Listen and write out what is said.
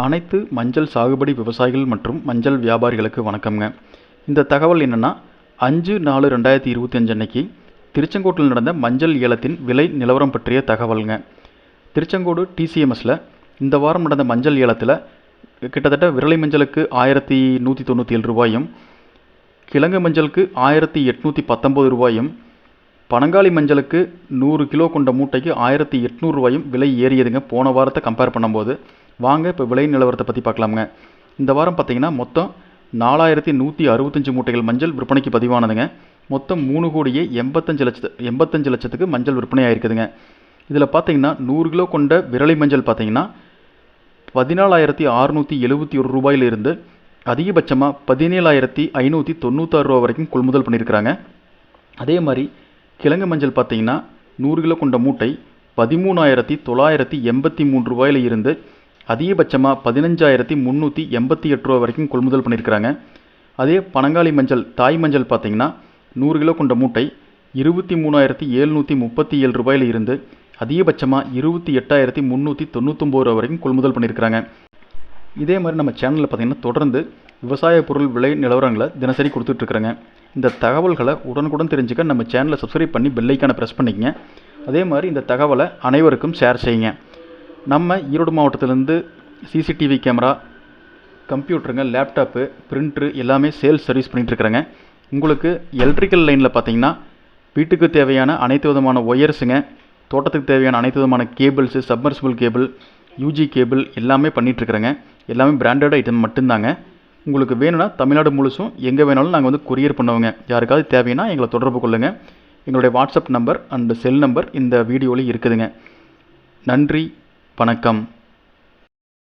அனைத்து மஞ்சள் சாகுபடி விவசாயிகள் மற்றும் மஞ்சள் வியாபாரிகளுக்கு வணக்கம்ங்க. இந்த தகவல் என்னென்னா அஞ்சு நாலு ரெண்டாயிரத்தி இருபத்தஞ்சு அன்னைக்கு திருச்செங்கோட்டில் நடந்த மஞ்சள் ஏலத்தின் விலை நிலவரம் பற்றிய தகவலுங்க. திருச்செங்கோடு டிசிஎம்எஸில் இந்த வாரம் நடந்த மஞ்சள் ஏலத்தில் கிட்டத்தட்ட விரலை மஞ்சளுக்கு ஆயிரத்தி நூற்றி தொண்ணூற்றி ஏழு ரூபாயும் கிழங்கு மஞ்சளுக்கு ஆயிரத்தி எட்நூற்றி பத்தொம்பது ரூபாயும் பனங்காளி மஞ்சளுக்கு நூறு கிலோ கொண்ட மூட்டைக்கு ஆயிரத்தி எட்நூறுபாயும் விலை ஏறியதுங்க போன வாரத்தை கம்பேர் பண்ணும்போது. வாங்க இப்போ விலை நிலவரத்தை பற்றி பார்க்கலாமுங்க. இந்த வாரம் பார்த்தீங்கன்னா மொத்தம் நாலாயிரத்தி நூற்றி அறுபத்தஞ்சு மூட்டைகள் மஞ்சள் விற்பனைக்கு பதிவானதுங்க. மொத்தம் மூணு கோடியே எண்பத்தஞ்சு லட்சத்து எண்பத்தஞ்சு லட்சத்துக்கு மஞ்சள் விற்பனை ஆயிருக்குதுங்க. இதில் பார்த்தீங்கன்னா நூறு கிலோ கொண்ட விரலை மஞ்சள் பார்த்தீங்கன்னா பதினாலாயிரத்தி அறுநூற்றி எழுபத்தி ஒரு ரூபாயிலிருந்து அதிகபட்சமாக பதினேழாயிரத்தி ஐநூற்றி தொண்ணூத்தாறு ரூபா வரைக்கும் கொள்முதல் பண்ணியிருக்கிறாங்க. அதே மாதிரி கிழங்கு மஞ்சள் பார்த்தீங்கன்னா நூறு கிலோ கொண்ட மூட்டை பதிமூணாயிரத்தி தொள்ளாயிரத்தி எண்பத்தி மூணு ரூபாயில இருந்து அதிகபட்சமாக பதினஞ்சாயிரத்தி முந்நூற்றி எண்பத்தி எட்டு ரூபா வரைக்கும் கொள்முதல் பண்ணியிருக்கிறாங்க அதே பனங்காளி மஞ்சள் தாய் மஞ்சள் பார்த்தீங்கன்னா நூறு கிலோ கொண்ட மூட்டை இருபத்தி மூணாயிரத்தி எழுநூற்றி முப்பத்தி ஏழு ரூபாயில இருந்து அதிகபட்சமாக இருபத்தி எட்டாயிரத்தி முந்நூற்றி தொண்ணூற்றொம்பது ரூபா வரைக்கும் கொள்முதல் பண்ணியிருக்கிறாங்க இதே மாதிரி நம்ம சேனலில் பார்த்தீங்கன்னா தொடர்ந்து விவசாய பொருள் விலை நிலவரங்களை தினசரி கொடுத்துட்ருக்குறேங்க. இந்த தகவல்களை உடனுக்குடன் தெரிஞ்சுக்க நம்ம சேனலை சப்ஸ்கிரைப் பண்ணி பெல்லைக்கான ப்ரெஸ் பண்ணிக்கங்க. அதே மாதிரி இந்த தகவலை அனைவருக்கும் ஷேர் செய்யுங்க. நம்ம ஈரோடு மாவட்டத்திலேருந்து சிசிடிவி கேமரா கம்ப்யூட்டருங்க லேப்டாப்பு பிரிண்ட்ரு எல்லாமே சேல்ஸ் சர்வீஸ் பண்ணிகிட்ருக்குறேங்க உங்களுக்கு எலக்ட்ரிக்கல் லைனில் பார்த்தீங்கன்னா வீட்டுக்கு தேவையான அனைத்து விதமான ஒயர்ஸுங்க தோட்டத்துக்கு தேவையான அனைத்து விதமான cables submersible cable UG cable எல்லாமே பண்ணிகிட்ருக்குறேங்க எல்லாமே பிராண்டட் ஐட்டம் மட்டும்தாங்க. உங்களுக்கு வேணும்னா தமிழ்நாடு முழுசும் எங்கே வேணாலும் நாங்கள் வந்து கொரியர் பண்ணுவோங்க. யாருக்காவது தேவைன்னா எங்களை தொடர்பு கொள்ளுங்கள் எங்களுடைய WhatsApp number and cell number இந்த வீடியோவில் இருக்குதுங்க. நன்றி. வணக்கம்.